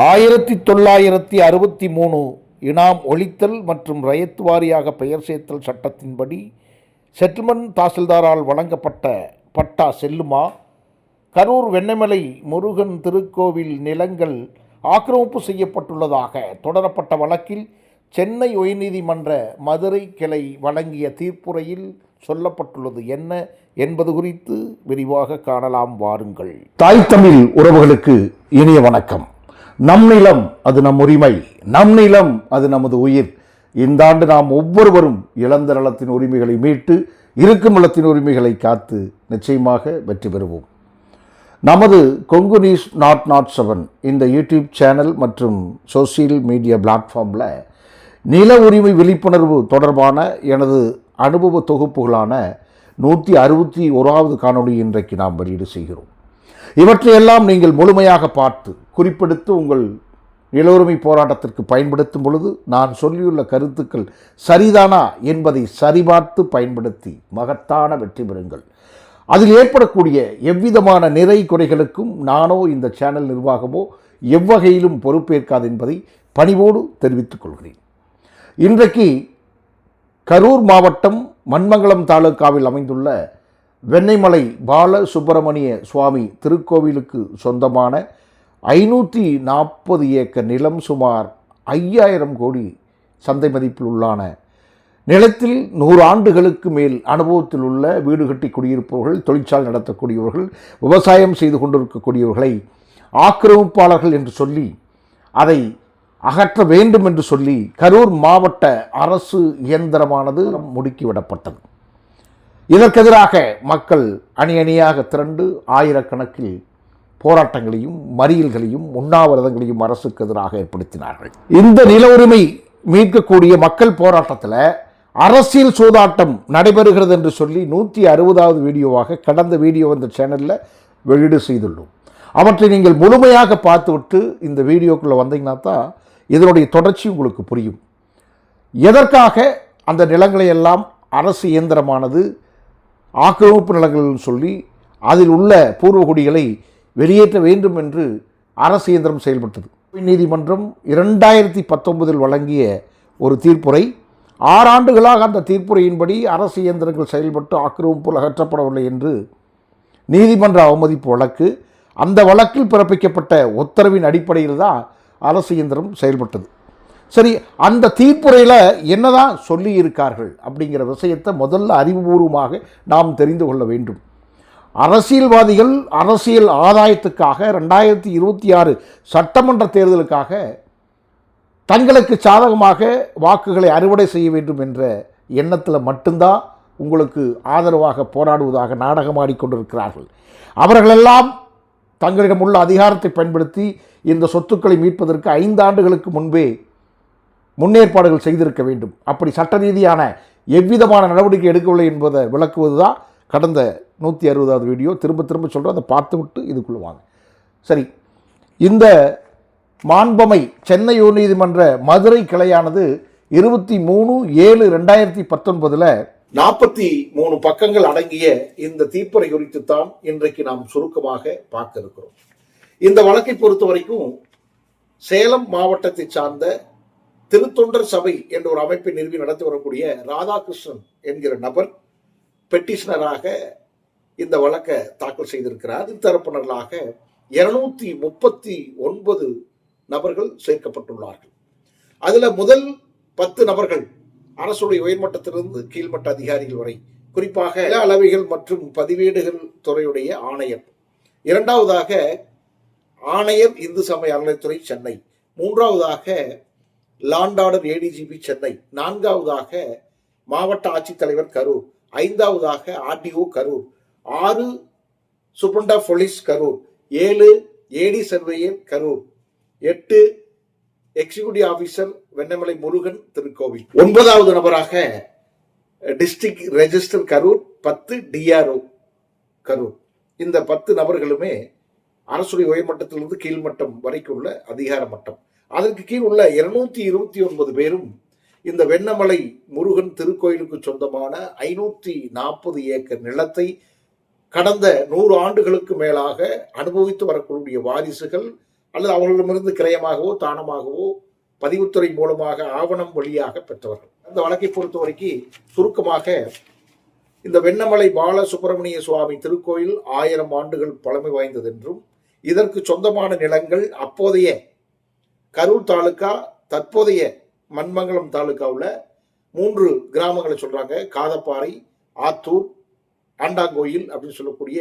ஆயிரத்தி தொள்ளாயிரத்தி அறுபத்தி மூணு இனாம் ஒழித்தல் மற்றும் ரயத் வாரியாக பெயர் சேர்த்தல் சட்டத்தின்படி செட்டில்மெண்ட் தாசில்தாரால் வழங்கப்பட்ட பட்டா செல்லுமா? கரூர் வெண்ணமலை முருகன் திருக்கோவில் நிலங்கள் ஆக்கிரமிப்பு செய்யப்பட்டுள்ளதாக தொடரப்பட்ட வழக்கில் சென்னை உயர்நீதிமன்ற மதுரை கிளை வழங்கிய தீர்ப்புரையில் சொல்லப்பட்டுள்ளது என்ன என்பது குறித்து விரிவாக காணலாம் வாருங்கள். தாய் தமிழ் உறவுகளுக்கு இனிய வணக்கம். நம் நிலம் அது நம் உரிமை நம் நிலம் அது நமது உயிர். இந்த ஆண்டு நாம் ஒவ்வொருவரும் இழந்த நலத்தின் உரிமைகளை மீட்டு இருக்கும் நலத்தின் உரிமைகளை காத்து நிச்சயமாக வெற்றி பெறுவோம். நமது Kongu news nought nought seven இந்த யூடியூப் சேனல் மற்றும் சோசியல் மீடியா பிளாட்ஃபார்மில் நில உரிமை விழிப்புணர்வு தொடர்பான எனது அனுபவ தொகுப்புகளான நூற்றி அறுபத்தி ஓராவது காணொளி இன்றைக்கு நாம் வெளியீடு செய்கிறோம். இவற்றையெல்லாம் நீங்கள் முழுமையாக பார்த்து குறிப்பெடுத்து உங்கள் நிலவுரிமை போராட்டத்திற்கு பயன்படுத்தும் பொழுது நான் சொல்லியுள்ள கருத்துக்கள் சரிதானா என்பதை சரிபார்த்து பயன்படுத்தி மகத்தான வெற்றி பெறுங்கள். அதில் ஏற்படக்கூடிய எவ்விதமான நிறை குறைகளுக்கும் நானோ இந்த சேனல் நிர்வாகமோ எவ்வகையிலும் பொறுப்பேற்காது என்பதை பணிவோடு தெரிவித்துக் கொள்கிறேன். இன்றைக்கு கரூர் மாவட்டம் மண்மங்கலம் தாலுகாவில் அமைந்துள்ள வெண்ணெய்மலை பால சுப்பிரமணிய சுவாமி திருக்கோவிலுக்கு சொந்தமான ஐநூற்றி நாற்பது ஏக்கர் நிலம் சுமார் ஐயாயிரம் கோடி சந்தை மதிப்பில் உள்ளான நிலத்தில் நூறு ஆண்டுகளுக்கு மேல் அனுபவத்தில் உள்ள வீடு கட்டி குடியிருப்பவர்கள் தொழிற்சாலை நடத்தக்கூடியவர்கள் விவசாயம் செய்து கொண்டிருக்கக்கூடியவர்களை ஆக்கிரமிப்பாளர்கள் என்று சொல்லி அதை அகற்ற வேண்டும் என்று சொல்லி கரூர் மாவட்ட அரசு இயந்திரமானது முடுக்கிவிடப்பட்டது இதற்கெதிராக மக்கள் அணி அணியாக திரண்டு ஆயிரக்கணக்கில் போராட்டங்களையும் மறியல்களையும் உண்ணாவிரதங்களையும் அரசுக்கு எதிராக ஏற்படுத்தினார்கள். இந்த நில உரிமை மீட்கக்கூடிய மக்கள் போராட்டத்தில் அரசியல் சூதாட்டம் நடைபெறுகிறது என்று சொல்லி நூற்றி அறுபதாவது வீடியோவாக கடந்த வீடியோ இந்த சேனலில் வெளியீடு செய்துள்ளோம். அவற்றை நீங்கள் முழுமையாக பார்த்துவிட்டு இந்த வீடியோக்குள்ளே வந்தீங்கன்னா தான் இதனுடைய தொடர்ச்சி உங்களுக்கு புரியும். எதற்காக அந்த நிலங்களை எல்லாம் அரசு இயந்திரமானது ஆக்கிரமிப்பு நிலங்கள்னு சொல்லி அதில் உள்ள பூர்வகுடிகளை வெளியேற்ற வேண்டும் என்று அரசு இயந்திரம் செயல்பட்டது. நீதிமன்றம் இரண்டாயிரத்தி பத்தொன்பதில் வழங்கிய ஒரு தீர்ப்புரை. ஆறாண்டுகளாக அந்த தீர்ப்புரையின்படி அரசு இயந்திரங்கள் செயல்பட்டு ஆக்கிரமிப்புகள் அகற்றப்படவில்லை என்று நீதிமன்ற அவமதிப்பு வழக்கு. அந்த வழக்கில் பிறப்பிக்கப்பட்ட உத்தரவின் அடிப்படையில் தான் அரசு இயந்திரம் செயல்பட்டது. சரி அந்த தீப்புரையில் என்னதான் சொல்லியிருக்கார்கள் அப்படிங்கிற விஷயத்தை முதல்ல அறிவுபூர்வமாக நாம் தெரிந்து கொள்ள வேண்டும். அரசியல்வாதிகள் அரசியல் ஆதாயத்துக்காக ரெண்டாயிரத்தி இருபத்தி ஆறு சட்டமன்ற தேர்தலுக்காக தங்களுக்கு சாதகமாக வாக்குகளை அறுவடை செய்ய வேண்டும் என்ற எண்ணத்தில் மட்டும்தான் உங்களுக்கு ஆதரவாக போராடுவதாக நாடகமாடிக்கொண்டிருக்கிறார்கள் அவர்களெல்லாம் தங்களிடம் உள்ள அதிகாரத்தை பயன்படுத்தி இந்த சொத்துக்களை மீட்பதற்கு ஐந்து ஆண்டுகளுக்கு முன்பே முன்னேற்பாடுகள் செய்திருக்க வேண்டும். அப்படி சட்ட ரீதியான எவ்விதமான நடவடிக்கை எடுக்கவில்லை என்பதை விளக்குவது தான் கடந்த நூற்றி அறுபதாவது வீடியோ. திரும்ப திரும்ப சொல்கிறோம் அதை பார்த்து விட்டு இதுக்குள்ள வாங்க. சரி இந்த மாண்பமை சென்னை உயர்நீதிமன்ற மதுரை கிளையானது இருபத்தி மூணு ஏழு ரெண்டாயிரத்தி பத்தொன்பதில் நாற்பத்தி மூணு பக்கங்கள் அடங்கிய இந்த தீப்பறை குறித்து தான் இன்றைக்கு நாம் சுருக்கமாக பார்க்க இருக்கிறோம். இந்த வழக்கை பொறுத்த வரைக்கும் சேலம் மாவட்டத்தை சார்ந்த திருத்தொண்டர் சபை என்ற ஒரு அமைப்பை நிறுவி நடத்தி வரக்கூடிய ராதாகிருஷ்ணன் என்கிற நபர் பெட்டிஷனராக இந்த வழக்கை தாக்கல் செய்திருக்கிறார். தரப்பினர்களாக இருநூத்தி முப்பத்தி ஒன்பது நபர்கள் சேர்க்கப்பட்டுள்ளார்கள். அதுல முதல் பத்து நபர்கள் அரசுடைய உயர்மட்டத்திலிருந்து கீழ்மட்ட அதிகாரிகள் வரை குறிப்பாக அளவைகள் மற்றும் பதிவேடுகள் துறையுடைய ஆணையர். இரண்டாவதாக ஆணையர் இந்து சமய அறநிலைத்துறை சென்னை. மூன்றாவதாக லாண்டார்டர் ஏடிஜிபி சென்னை. நான்காவதாக மாவட்ட ஆட்சித்தலைவர் கரூர். ஐந்தாவதாக ஆர்டிஓ கரூர். ஆறு சுப்ரண்டா போலீஸ் கரூர். ஏழு ஏடி சர்வேயர் கரூர். எட்டு எக்ஸிகியூட்டிவ் ஆபீசர் வெண்ணமலை முருகன் திருக்கோவில். ஒன்பதாவது நபராக டிஸ்ட்ரிக்ட் ரெஜிஸ்டர் கரூர் பத்து டிஆர்ஓ கரூர். இந்த பத்து நபர்களுமே அரசுடைய உயர்மட்டத்திலிருந்து கீழ்மட்டம் வரைக்கும் உள்ள அதிகார மட்டம். அதற்கு கீழ் உள்ள இருநூத்தி இருபத்தி ஒன்பது பேரும் இந்த வெண்ணமலை முருகன் திருக்கோயிலுக்கு சொந்தமான ஐநூற்றி நாற்பது ஏக்கர் நிலத்தை கடந்த நூறு ஆண்டுகளுக்கு மேலாக அனுபவித்து வரக்கூடிய வாரிசுகள் அல்லது அவர்களிடமிருந்து கிரயமாகவோ தானமாகவோ பதிவுத்துறை மூலமாக ஆவணம் வழியாக பெற்றவர்கள். அந்த வழக்கை பொறுத்த வரைக்கும் சுருக்கமாக இந்த வெண்ணமலை பாலசுப்பிரமணிய சுவாமி திருக்கோயில் ஆயிரம் ஆண்டுகள் பழமை வாய்ந்தது என்றும் இதற்கு சொந்தமான நிலங்கள் அப்போதைய கரூர் தாலுக்கா தற்போதைய மண்மங்கலம் தாலுகாவில் மூன்று கிராமங்களை சொல்றாங்க. காதப்பாறை ஆத்தூர் ஆண்டாங்கோயில் அப்படின்னு சொல்லக்கூடிய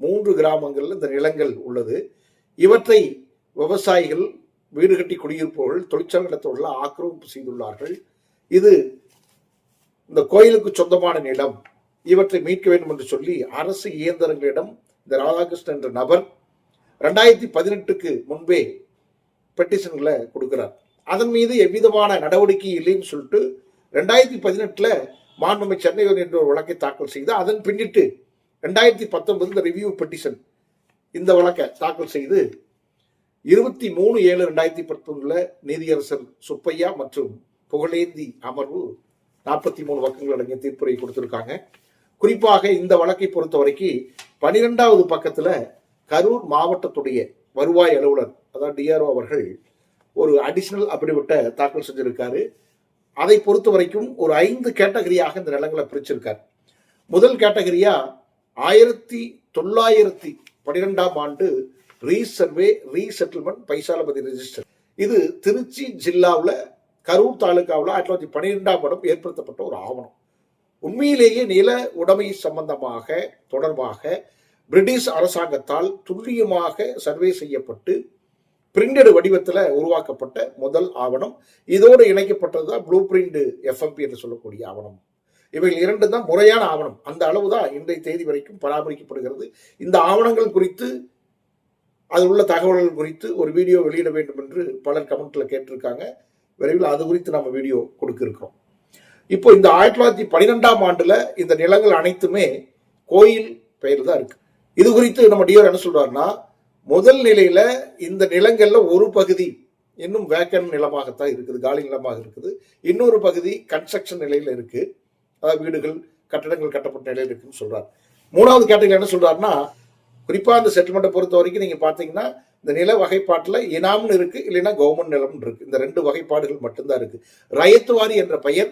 மூன்று கிராமங்களில் இந்த நிலங்கள் உள்ளது. இவற்றை விவசாயிகள் வீடு கட்டி குடியிருப்பவர்கள் தொழிற்சாலை நடத்துவர்கள் ஆக்கிரமிப்பு செய்துள்ளார்கள். இது இந்த கோயிலுக்கு சொந்தமான நிலம். இவற்றை மீட்க வேண்டும் என்று சொல்லி அரசு இயந்திரங்களிடம் இந்த ராதாகிருஷ்ணன் என்ற நபர் ரெண்டாயிரத்தி பதினெட்டுக்கு முன்பே பெட்டிஷன்களை கொடுக்குறார். அதன் மீது எவ்விதமான நடவடிக்கை இல்லைன்னு சொல்லிட்டு ரெண்டாயிரத்தி பதினெட்டில் மாண்புமை சென்னை என்ற ஒரு வழக்கை தாக்கல் செய்து அதன் பின்னிட்டு ரெண்டாயிரத்தி பத்தொன்பது இந்த ரிவ்யூ பெட்டிஷன் இந்த வழக்கை தாக்கல் செய்து இருபத்தி மூணு ஏழு ரெண்டாயிரத்தி பத்தொன்பதுல நீதியரசர் சுப்பையா மற்றும் புகழேந்தி அமர்வு நாற்பத்தி மூணு பக்கங்கள் அடங்கிய தீர்ப்புரை கொடுத்திருக்காங்க. குறிப்பாக இந்த வழக்கை பொறுத்த வரைக்கும் பனிரெண்டாவது பக்கத்தில் கரூர் மாவட்டத்துடைய வருவாய் அலுவலர் அதாவது டிஆர்ஓ அவர்கள் ஒரு அடிஷனல் அப்படிப்பட்ட தாக்கல் செஞ்சிருக்காரு. அதை பொறுத்த வரைக்கும் ஒரு ஐந்து கேட்டகரியாக இந்த நிலங்களை பிரிச்சிருக்கார். முதல் கேட்டகரியா ஆயிரத்தி தொள்ளாயிரத்தி பன்னிரெண்டாம் ஆண்டு ரீசர்வே ரீசெட்டில்மெண்ட் பைசாலபதி ரெஜிஸ்டர். இது திருச்சி ஜில்லாவில் கரூர் தாலுக்காவில் ஆயிரத்தி தொள்ளாயிரத்தி பன்னிரெண்டாம் ஆடம் ஏற்படுத்தப்பட்ட ஒரு ஆவணம். உண்மையிலேயே நில உடைமை சம்பந்தமாக தொடர்பாக பிரிட்டிஷ் அரசாங்கத்தால் துல்லியமாக சர்வே செய்யப்பட்டு பிரிண்டடு வடிவத்தில் உருவாக்கப்பட்ட முதல் ஆவணம். இதோடு இணைக்கப்பட்டது தான் ப்ளூ பிரிண்ட் எஃப்எம்பி என்று சொல்லக்கூடிய ஆவணம். இவைகள் இரண்டு தான் முறையான ஆவணம். அந்த அளவு தான் இன்றைய தேதி வரைக்கும் பராமரிக்கப்படுகிறது. இந்த ஆவணங்கள் குறித்து அதில் உள்ள தகவல்கள் குறித்து ஒரு வீடியோ வெளியிட வேண்டும் என்று பலர் கமெண்ட்ல கேட்டிருக்காங்க. விரைவில் அது குறித்து நம்ம வீடியோ கொடுக்கிருக்கிறோம். இப்போ இந்த ஆயிரத்தி தொள்ளாயிரத்தி பன்னிரெண்டாம் ஆண்டுல இந்த நிலங்கள் அனைத்துமே கோயில் பெயர் தான் இருக்கு. இது குறித்து நம்ம டிஆர் என்ன சொல்றாருன்னா முதல் நிலையில இந்த நிலங்கள்ல ஒரு பகுதி இன்னும் வேக்கன் நிலமாகத்தான் இருக்குது காலி நிலமாக இருக்குது. இன்னொரு பகுதி கன்ஸ்ட்ரக்ஷன் நிலையில இருக்கு. அதாவது வீடுகள் கட்டடங்கள் கட்டப்பட்ட நிலையில் இருக்குன்னு சொல்றாரு. மூணாவது கேட்டகரி என்ன சொல்றாருன்னா குறிப்பா அந்த செட்டில்மெண்ட்டை பொறுத்த வரைக்கும் நீங்க பாத்தீங்கன்னா இந்த நில வகைப்பாட்டில் இனாம்னு இருக்கு இல்லைன்னா கவர்மெண்ட் நிலம்னு இருக்கு. இந்த ரெண்டு வகைப்பாடுகள் மட்டும்தான் இருக்கு. ரயத்துவாரி என்ற பெயர்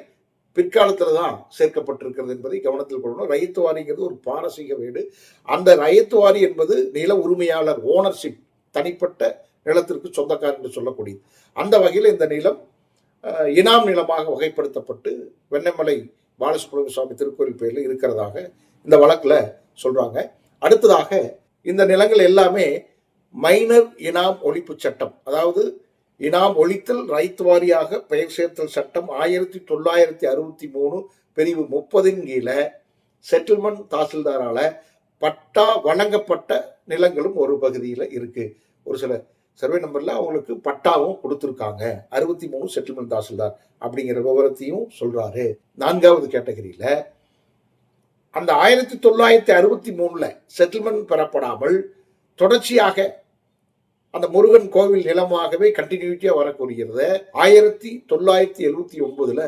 பிற்காலத்தில் தான் சேர்க்கப்பட்டிருக்கிறது என்பதை கவனத்தில் கொள்ளணும். ரயத்துவாரிங்கிறது ஒரு பாரசீக வீடு. அந்த ரயத்துவாரி என்பது நில உரிமையாளர் ஓனர்ஷிப் தனிப்பட்ட நிலத்திற்கு சொந்தக்கார் என்று சொல்லக்கூடியது. அந்த வகையில் இந்த நிலம் இனாம் நிலமாக வகைப்படுத்தப்பட்டு வெண்ணமலை பாலசுப்ரமணிய சுவாமி திருக்கோயில் பேரில் இருக்கிறதாக இந்த வழக்கில் சொல்கிறாங்க அடுத்ததாக இந்த நிலங்கள் எல்லாமே மைனர் இனாம் ஒழிப்பு சட்டம். அதாவது இனாம் ஒழித்தல் ரைத்து வாரியாக பெயர் சேர்த்தல் சட்டம் ஆயிரத்தி தொள்ளாயிரத்தி அறுபத்தி மூணு பிரிவு முப்பதின் கீழே செட்டில்மெண்ட் தாசில்தாரால பட்டா வழங்கப்பட்ட நிலங்களும் ஒரு பகுதியில் இருக்கு. ஒரு சில சர்வே நம்பர்ல அவங்களுக்கு பட்டாவும் கொடுத்துருக்காங்க. அறுபத்தி மூணு செட்டில்மெண்ட் தாசில்தார் அப்படிங்கிற விவரத்தையும் சொல்றாரு. நான்காவது கேட்டகரியில அந்த ஆயிரத்தி தொள்ளாயிரத்தி அறுபத்தி மூணுல செட்டில்மெண்ட் பெறப்படாமல் தொடர்ச்சியாக அந்த முருகன் கோவில் நிலமாகவே கண்டினியூட்டியாக வரக்கூடியது ஆயிரத்தி தொள்ளாயிரத்தி எழுபத்தி ஒன்பதுல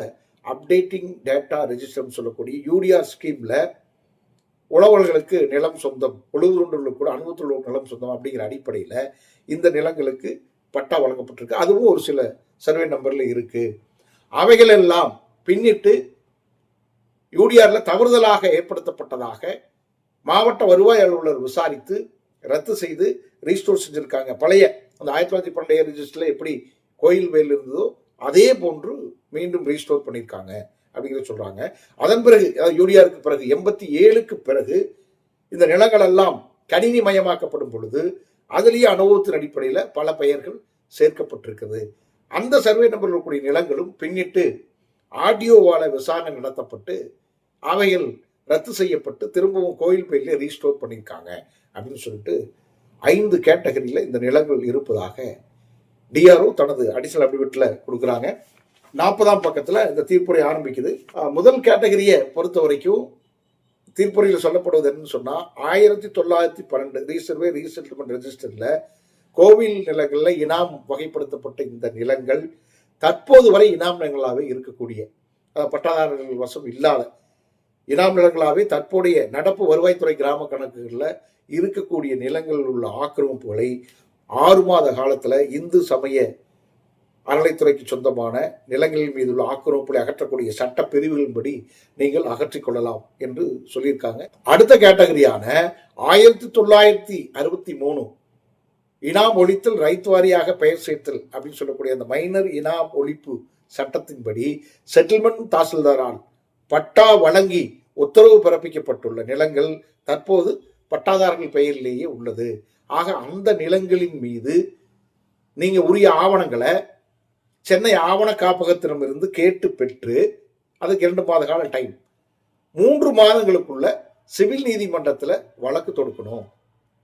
அப்டேட்டிங் டேட்டா ரெஜிஸ்டர்னு சொல்லக்கூடிய யூடிஆர் ஸ்கீம்ல உழவர்களுக்கு நிலம் சொந்தம் உழுதுகளுக்கு கூட அனுபவத்தில் நிலம் சொந்தம் அப்படிங்கிற அடிப்படையில் இந்த நிலங்களுக்கு பட்டா வழங்கப்பட்டிருக்கு. அதுவும் ஒரு சில சர்வே நம்பரில் இருக்கு. அவைகளெல்லாம் பின்னிட்டு யூடிஆரில் தவறுதலாக ஏற்படுத்தப்பட்டதாக மாவட்ட வருவாய் அலுவலர் விசாரித்து ரத்து செய்து ரீஸ்டோர் செஞ்சுருக்காங்க. பழைய அந்த ஆயிரத்தி தொள்ளாயிரத்தி பன்னெண்டு ரிஜிஸ்டரில் எப்படி கோயில் வேல் இருந்ததோ அதே போன்று மீண்டும் ரீஸ்டோர் பண்ணியிருக்காங்க அப்படிங்கிறத சொல்கிறாங்க அதன் பிறகு அதாவது யூடிஆருக்கு பிறகு எண்பத்தி ஏழுக்கு பிறகு இந்த நிலங்கள் எல்லாம் கணினி மயமாக்கப்படும் பொழுது அதுலேயே அனுபவத்தின் அடிப்படையில் பல பெயர்கள் சேர்க்கப்பட்டிருக்குது அந்த சர்வே நம்பரில் இருக்கக்கூடிய நிலங்களும் பின்னிட்டு ஆடியோவால விசாரணை நடத்தப்பட்டு அவைகள் ரத்து செய்யப்பட்டு திரும்பவும் கோயில் பெயிலே ரீஸ்டோர் பண்ணியிருக்காங்க அப்படின்னு சொல்லிட்டு ஐந்து கேட்டகரியில் இந்த நிலங்கள் இருப்பதாக டிஆர்ஓ தனது அடிஷனல் அப்டிவிட்டில் கொடுக்குறாங்க. நாற்பதாம் பக்கத்தில் இந்த தீர்ப்புரை ஆரம்பிக்குது. முதல் கேட்டகரியை பொறுத்த வரைக்கும் தீர்ப்புரையில் சொல்லப்படுவது என்னன்னு சொன்னால் ஆயிரத்தி தொள்ளாயிரத்தி பன்னெண்டு ரீசர்வே ரீசெட்டில்மெண்ட் ரெஜிஸ்டரில் கோவில் நிலங்களில் இனாம் வகைப்படுத்தப்பட்ட இந்த நிலங்கள் தற்போது வரை இனாம் நிலங்களாகவே இருக்கக்கூடிய பட்டாதாரர்கள் வசம் இல்லாத இனாம் நிலங்களாகவே தற்போதைய நடப்பு வருவாய்த்துறை கிராம கணக்குகளில் இருக்கக்கூடிய நிலங்களில் உள்ள ஆக்கிரமிப்புகளை ஆறு மாத காலத்தில் இந்து சமய அறநிலைத்துறைக்கு சொந்தமான நிலங்களின் மீது உள்ள ஆக்கிரமிப்புகளை அகற்றக்கூடிய சட்ட பிரிவுகளின்படி நீங்கள் அகற்றிக் கொள்ளலாம் என்று சொல்லியிருக்காங்க. அடுத்த கேட்டகரியான ஆயிரத்தி தொள்ளாயிரத்தி அறுபத்தி மூணு இனாம் ஒழித்தல் ரைத் வாரியாக பெயர் சேர்த்தல் அப்படின்னு சொல்லக்கூடிய அந்த மைனர் இனாம் ஒழிப்பு சட்டத்தின்படி செட்டில்மெண்ட் தாசில்தாரால் பட்டா வழங்கி உத்தரவு பிறப்பிக்கப்பட்டுள்ள நிலங்கள் தற்போது பட்டாதாரர்கள் பெயரிலேயே உள்ளது. ஆக அந்த நிலங்களின் மீது நீங்கள் உரிய ஆவணங்களை சென்னை ஆவண காப்பகத்திடமிருந்து கேட்டு பெற்று அதுக்கு இரண்டு மாத கால டைம் மூன்று மாதங்களுக்குள்ள சிவில் நீதிமன்றத்தில் வழக்கு தொடுக்கணும்.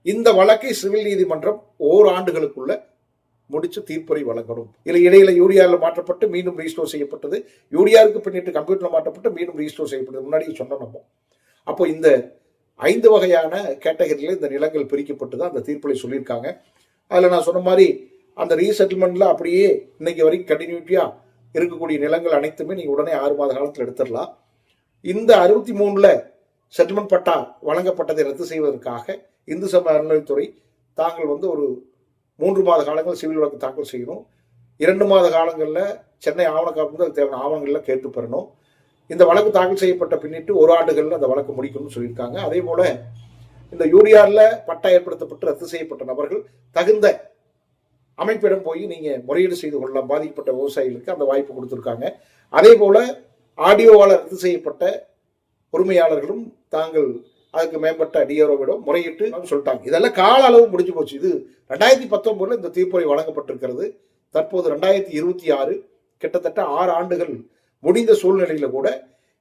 இந்த வழக்கை சிவில் நீதிமன்றம் ஓராண்டுகளுக்குள்ள முடிச்சு தீர்ப்புரை வழங்கணும். இல்லை இடையில யூரியாவில் மாற்றப்பட்டு மீண்டும் ரீஸ்டோர் செய்யப்பட்டது. யூரியாவுக்கு பின்னிட்டு கம்ப்யூட்டரில் மாற்றப்பட்டு மீண்டும் ரீஸ்டோர் செய்யப்பட்டது. முன்னாடி சொன்னோம் நம்ம. அப்போ இந்த ஐந்து வகையான கேட்டகரியில் இந்த நிலங்கள் பிரிக்கப்பட்டு தான் அந்த தீர்ப்புரை சொல்லியிருக்காங்க. அதில் நான் சொன்ன மாதிரி அந்த ரீசெட்டில்மெண்ட்டில் அப்படியே இன்னைக்கு வரைக்கும் கண்டினியூட்டியாக இருக்கக்கூடிய நிலங்கள் அனைத்துமே நீங்கள் உடனே ஆறு மாத காலத்தில் எடுத்துடலாம். இந்த அறுபத்தி மூணில் செட்டில்மெண்ட் பட்டா வழங்கப்பட்டதை ரத்து செய்வதற்காக இந்து சமய அறநிலைத்துறை தாங்கள் வந்து ஒரு மூன்று மாத காலங்கள் சிவில் வழக்கு தாக்கல் செய்யணும். இரண்டு மாத காலங்களில் சென்னை ஆவணக்காப்பு தேவையான ஆவணங்கள்லாம் கேட்டு பெறணும். இந்த வழக்கு தாக்கல் செய்யப்பட்ட பின்னிட்டு ஒரு ஆண்டுகளில் அந்த வழக்கு முடிக்கணும்னு சொல்லியிருக்காங்க. அதே போல இந்த யூடிஆர்ல பட்டா ஏற்படுத்தப்பட்டு ரத்து செய்யப்பட்ட நபர்கள் தகுந்த அமைப்பிடம் போய் நீங்க முறையீடு செய்து கொள்ளலாம். பாதிக்கப்பட்ட விவசாயிகளுக்கு அந்த வாய்ப்பு கொடுத்துருக்காங்க. அதே போல ஆடியோவால் ரத்து செய்யப்பட்ட உரிமையாளர்களும் தாங்கள் அதுக்கு மேம்பட்ட டிஆர்ஓவிடம் முறையிட்டு சொல்லிட்டாங்க. இதெல்லாம் கால அளவு முடிஞ்சு போச்சு. இது ரெண்டாயிரத்தி பத்தொன்பதுல இந்த தீர்ப்புரை வழங்கப்பட்டிருக்கிறது. தற்போது ரெண்டாயிரத்தி இருபத்தி ஆறு கிட்டத்தட்ட ஆறு ஆண்டுகள் முடிந்த சூழ்நிலையில கூட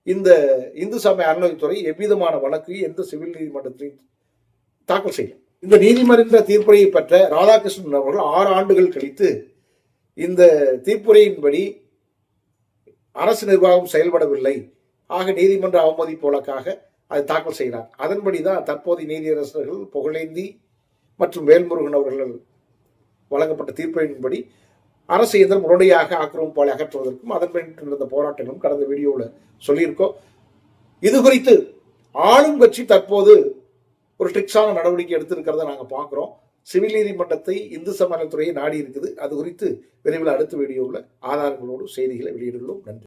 இந்த இந்து சமய அறநிலைத்துறை எவ்விதமான வழக்கு எந்த சிவில் நீதிமன்றத்திலையும் தாக்கல் செய்யும் இந்த நீதிமன்ற தீர்ப்புரையை பெற்ற ராதாகிருஷ்ணன் அவர்கள் ஆறு ஆண்டுகள் கழித்து இந்த தீர்ப்புரையின்படி அரசு நிர்வாகம் செயல்படவில்லை. ஆக நீதிமன்ற அவமதிப்பு வழக்காக அதை தாக்கல் செய்கிறார். அதன்படி தான் தற்போதைய நீதியரசர்கள் புகழேந்தி மற்றும் வேல்முருகன் அவர்கள் வழங்கப்பட்ட தீர்ப்பின்படி அரசு இயந்திரம் உடனடியாக ஆக்கிரமிப்பாலை அகற்றுவதற்கும் அதன் பின் நடந்த போராட்டங்களும் கடந்த வீடியோவில் சொல்லியிருக்கோம். இது குறித்து ஆளும் கட்சி தற்போது ஒரு ட்ரிக்ஸான நடவடிக்கை எடுத்திருக்கிறத நாங்கள் பார்க்குறோம். சிவில் நீதிமன்றத்தை இந்து சமநலத்துறையை நாடி இருக்குது. அது குறித்து விரைவில் அடுத்த வீடியோவில் ஆதாரங்களோடு செய்திகளை வெளியிடுகிறோம். நன்றி.